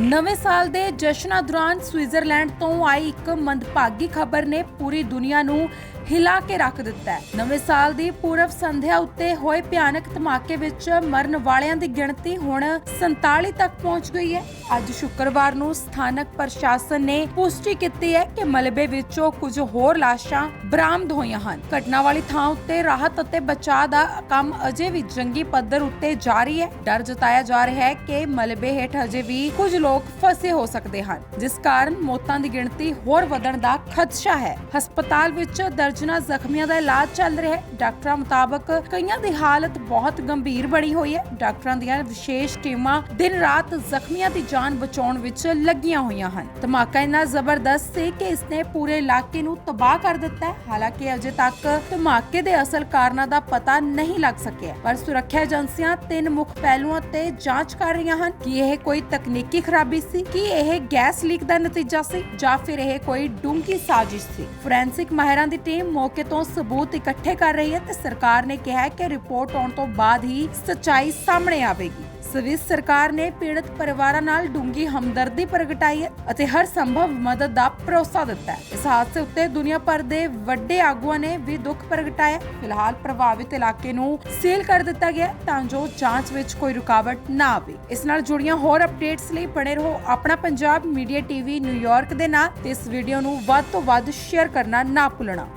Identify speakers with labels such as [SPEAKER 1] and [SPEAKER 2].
[SPEAKER 1] ਨਵੇਂ ਸਾਲ ਦੇ ਜਸ਼ਨਾਂ ਦੌਰਾਨ ਸਵਿਟਜ਼ਰਲੈਂਡ ਤੋਂ ਆਈ ਇੱਕ ਮੰਦਭਾਗੀ ਖਬਰ ਨੇ ਪੂਰੀ ਦੁਨੀਆ ਨੂੰ ਹਿਲਾ ਕੇ ਰੱਖ ਦਿੱਤਾ ਹੈ। ਨਵੇਂ ਸਾਲ ਦੀ ਪੂਰਵ ਸੰਧਿਆ ਉੱਤੇ ਹੋਏ ਭਿਆਨਕ ਧਮਾਕੇ ਵਿੱਚ ਮਰਨ ਵਾਲਿਆਂ ਦੀ ਗਿਣਤੀ ਹੁਣ 47 ਤੱਕ ਪਹੁੰਚ ਗਈ ਹੈ। ਅੱਜ ਸ਼ੁੱਕਰਵਾਰ ਨੂੰ ਸਥਾਨਕ ਪ੍ਰਸ਼ਾਸਨ ਨੇ ਪੁਸ਼ਟੀ ਕੀਤੀ ਹੈ ਕਿ ਮਲਬੇ ਵਿੱਚੋਂ ਕੁਝ ਹੋਰ ਲਾਸ਼ਾਂ ਬਰਾਮਦ ਹੋਈਆਂ ਹਨ। ਘਟਨਾ ਵਾਲੀ ਥਾਂ ਉੱਤੇ ਰਾਹਤ ਅਤੇ ਬਚਾਅ ਦਾ ਕੰਮ ਅਜੇ ਵੀ ਜੰਗੀ ਪੱਧਰ ਉੱਤੇ ਜਾਰੀ ਹੈ। ਡਰ ਜਤਾਇਆ ਜਾ ਰਿਹਾ ਹੈ ਕਿ ਮਲਬੇ ਹੇਠ ਅਜੇ ਵੀ ਕੁਝ ਲੋਕ ਫਸੇ ਹੋ ਸਕਦੇ ਹਨ, ਜਿਸ ਕਾਰਨ ਮੌਤਾਂ ਦੀ ਗਿਣਤੀ ਹੋਰ ਵਧਣ ਦਾ ਖਦਸ਼ਾ ਹੈ। ਹਸਪਤਾਲ ਵਿੱਚ ਦਰਜ ਦਰਜਨਾਂ ਜ਼ਖਮੀਆਂ ਦਾ ਇਲਾਜ ਚੱਲ ਰਿਹਾ ਹੈ। ਡਾਕਟਰਾਂ ਮੁਤਾਬਕ ਕਈਆਂ ਦੀ ਹਾਲਤ ਬਹੁਤ ਗੰਭੀਰ ਬਣੀ ਹੋਈ ਹੈ। ਡਾਕਟਰਾਂ ਦੀਆਂ ਵਿਸ਼ੇਸ਼ ਟੀਮਾਂ ਦਿਨ ਰਾਤ ਜ਼ਖਮੀਆਂ ਦੀ ਜਾਨ ਬਚਾਉਣ ਵਿੱਚ ਲੱਗੀਆਂ ਹੋਈਆਂ ਹਨ। ਧਮਾਕਾ ਇੰਨਾ ਜ਼ਬਰਦਸਤ ਸੀ ਕਿ ਇਸਨੇ ਪੂਰੇ ਇਲਾਕੇ ਨੂੰ ਤਬਾਹ ਕਰ ਦਿੱਤਾ ਹੈ। ਹਾਲਾਂਕਿ ਅਜੇ ਤੱਕ ਧਮਾਕੇ ਦੇ ਅਸਲ ਕਾਰਨਾਂ ਦਾ ਪਤਾ ਨਹੀਂ ਲੱਗ ਸਕਿਆ। ਪਰ ਸੁਰੱਖਿਆ ਏਜੰਸੀਆਂ ਤਿੰਨ ਮੁੱਖ ਪਹਿਲੂਆਂ ਤੇ ਜਾਂਚ ਕਰ ਰਹੀਆਂ ਹਨ। ਕਿ ਇਹ ਕੋਈ ਤਕਨੀਕੀ ਖਰਾਬੀ ਸੀ? ਕਿ ਇਹ ਗੈਸ ਲੀਕ ਦਾ ਨਤੀਜਾ ਸੀ? ਜਾਂ ਫਿਰ ਇਹ ਕੋਈ ਡੂੰਘੀ ਸਾਜ਼ਿਸ਼ ਸੀ? ਫੋਰੈਂਸਿਕ ਮਾਹਿਰਾਂ ਦੀ ਟੀਮ ਮੌਕੇ ਤੋਂ ਸਬੂਤ ਇਕੱਠੇ ਕਰ ਰਹੀ ਹੈ ਤੇ ਸਰਕਾਰ ਨੇ ਕਿਹਾ ਹੈ ਕਿ ਰਿਪੋਰਟ ਆਉਣ ਤੋਂ ਬਾਅਦ ਹੀ ਸੱਚਾਈ ਸਾਹਮਣੇ ਆਵੇਗੀ। ਸਵਿਸ ਸਰਕਾਰ ਨੇ ਪੀੜਤ ਪਰਿਵਾਰਾਂ ਨਾਲ ਡੂੰਗੀ ਹਮਦਰਦੀ ਪ੍ਰਗਟਾਈ ਹੈ ਅਤੇ ਹਰ ਸੰਭਵ ਮਦਦ ਦਾ ਭਰੋਸਾ ਦਿੱਤਾ ਹੈ। ਇਸ ਹਾਦਸੇ ਉੱਤੇ ਦੁਨੀਆ ਭਰ ਦੇ ਵੱਡੇ ਆਗੂਆਂ ਨੇ ਵੀ ਦੁੱਖ ਪ੍ਰਗਟਾਇਆ ਫਿਲਹਾਲ ਪ੍ਰਭਾਵਿਤ ਇਲਾਕੇ ਨੂੰ ਸੀਲ ਕਰ ਦਿੱਤਾ ਗਿਆ ਤਾਂ ਜੋ ਜਾਂਚ ਵਿੱਚ ਕੋਈ ਰੁਕਾਵਟ ਨਾ ਆਵੇ। ਇਸ ਨਾਲ ਜੁੜੀਆਂ ਹੋਰ ਅਪਡੇਟਸ ਲਈ ਬਣੇ ਰਹੋ ਆਪਣਾ ਪੰਜਾਬ ਮੀਡੀਆ ਟੀਵੀ ਨਿਊਯਾਰਕ ਦੇ ਨਾਲ ਤੇ ਇਸ ਵੀਡੀਓ ਨੂੰ ਵੱਧ ਤੋਂ ਵੱਧ ਸ਼ੇਅਰ ਕਰਨਾ ਨਾ ਭੁੱਲਣਾ।